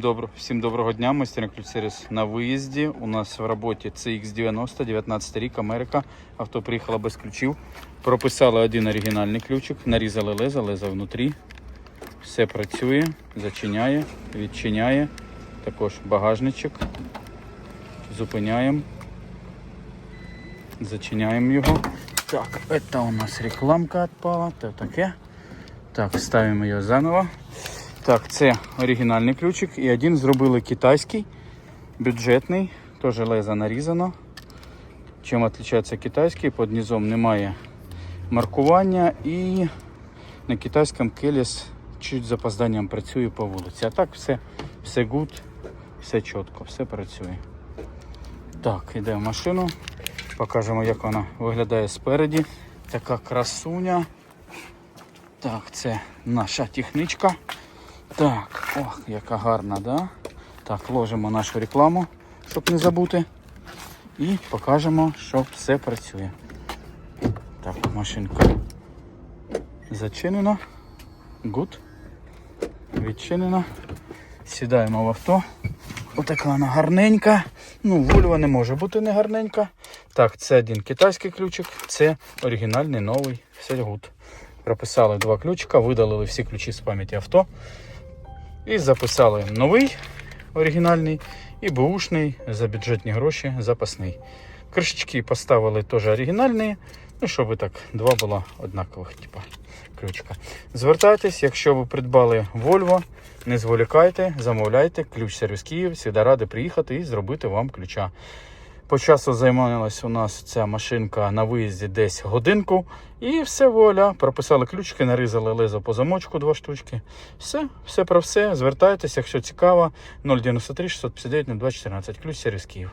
Добро, всім доброго дня, майстерня ключ на виїзді. У нас в роботі CX90, 19 рік, Америка. Авто приїхало без ключів. Прописали один оригінальний ключик, нарізали лезо, лезо внутрі. Все працює, зачиняє, відчиняє. Також багажничок. Зупиняємо. Зачиняємо його. Так, це у нас рекламка відпала. Це таке. Так, ставимо його заново. Так, це оригінальний ключик. І один зробили китайський, бюджетний, теж лезо нарізано. Чим відрізняється китайський, під низом немає маркування і на китайському келіс чуть з опозданням працює по вулиці. А так все, все good, все чітко, все працює. Так, йде в машину. Покажемо, як вона виглядає спереді. Така красуня. Так, це наша технічка. Так, ох, яка гарна, да? Так, ложимо нашу рекламу, щоб не забути. І покажемо, що все працює. Так, машинка зачинена. Гуд. Відчинена. Сідаємо в авто. Отака вона гарненька. Ну, вольва не може бути не гарненька. Так, це один китайський ключик, це оригінальний новий гуд. Прописали два ключика, видалили всі ключі з пам'яті авто. І записали новий оригінальний і бушний за бюджетні гроші запасний. Кришечки поставили теж оригінальні, ну щоб так два було однакових типа ключка. Звертайтесь, якщо ви придбали Volvo, не зволікайте, замовляйте. Ключ сервіс Київ, завжди ради приїхати і зробити вам ключа. По часу займалась у нас ця машинка на виїзді десь годинку. І все воля. Прописали ключики, нарізали лезо по замочку два штучки. Все, все про все. Звертайтеся, якщо цікаво. 093 659 0214. Ключ сервіс Київ.